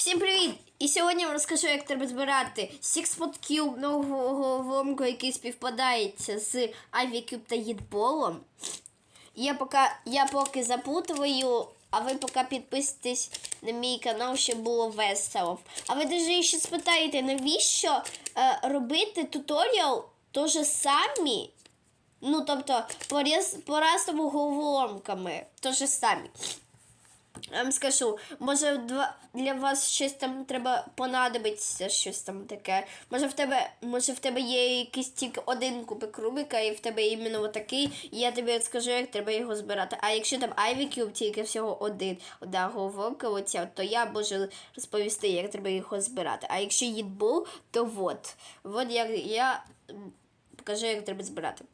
Всім привіт! І сьогодні я вам розкажу, як треба збирати Six Cube нового головоломку, який співпадається з Ivy Cube та Їдболом. Я поки, я поки запутую, а ви поки підписуйтесь на мій канал, щоб було весело. А ви даже ще спитаєте, навіщо е, робити туторіал теж самі? Ну, тобто, по, різ- по разному головоломками. То же. Я вам скажу, може два- для вас щось там треба понадобиться, щось там таке. Може в тебе, може в тебе є якийсь тільки один кубик Рубіка, і в тебе іменно такий, і я тобі скажу, як треба його збирати. А якщо там Ivy Cube тільки всього один, одна головоломка, оця, то я можу розповісти, як треба його збирати. А якщо їдбул, то от. От як я покажу, як треба збирати.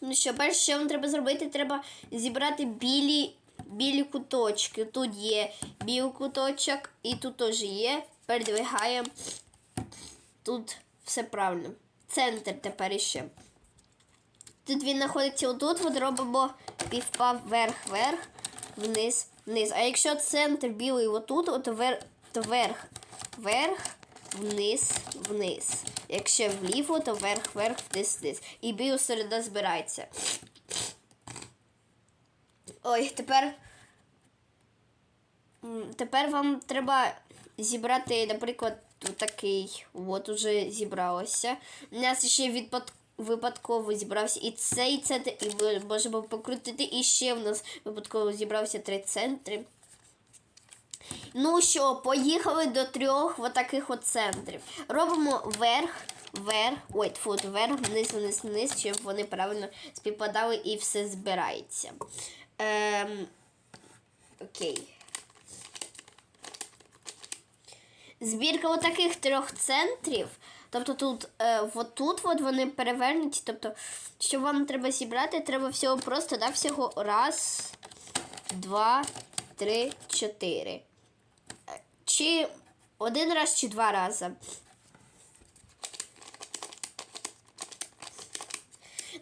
Ну що, перше, що вам треба зробити, треба зібрати білі, білі куточки. Тут є білий куточок, і тут теж є. Передвигаємо. Тут все правильно. Центр тепер іще. Тут він знаходиться отут, от робимо півпав вверх-вверх, вниз, вниз. А якщо центр білий отут, от вер, то вверх, вверх, вниз, вниз. Якщо вліво, то вверх, вверх, вниз, вниз. І білий середа збирається. Ой, тепер. Тепер вам треба зібрати, наприклад, такий. От уже зібралося. У нас ще випадково зібрався і цей центр, і ми можемо покрутити. І ще в нас випадково зібрався три центри. Ну що, поїхали до трьох от таких от центрів. Робимо вверх, вверх, ой, тьфу, вверх, вниз, вниз, вниз, щоб вони правильно співпадали і все збирається. Ем, окей. Збірка отаких трьох центрів. Тобто тут, е, отут от вони перевернуті. Тобто, що вам треба зібрати, треба всього просто да, всього раз, два, три, чотири. Чи один раз, чи два рази.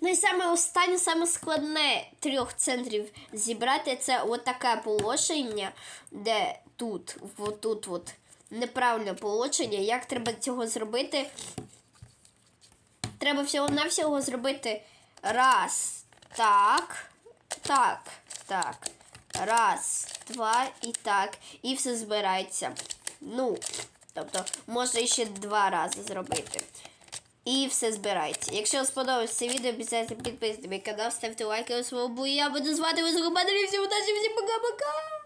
Ну і саме останнє, саме складне трьох центрів зібрати це отаке положення, де тут, отут от неправильне положення. Як треба цього зробити? Треба всього-навсього зробити раз, так, так, так. Раз, два і так. І все збирається. Ну, тобто, можна ще два рази зробити. І все збирається. Якщо вам сподобалось це відео, обіцяйте підписуйтесь на мій канал, ставте лайки, свого я буду звати вас Всім удачі, всім пока-пока!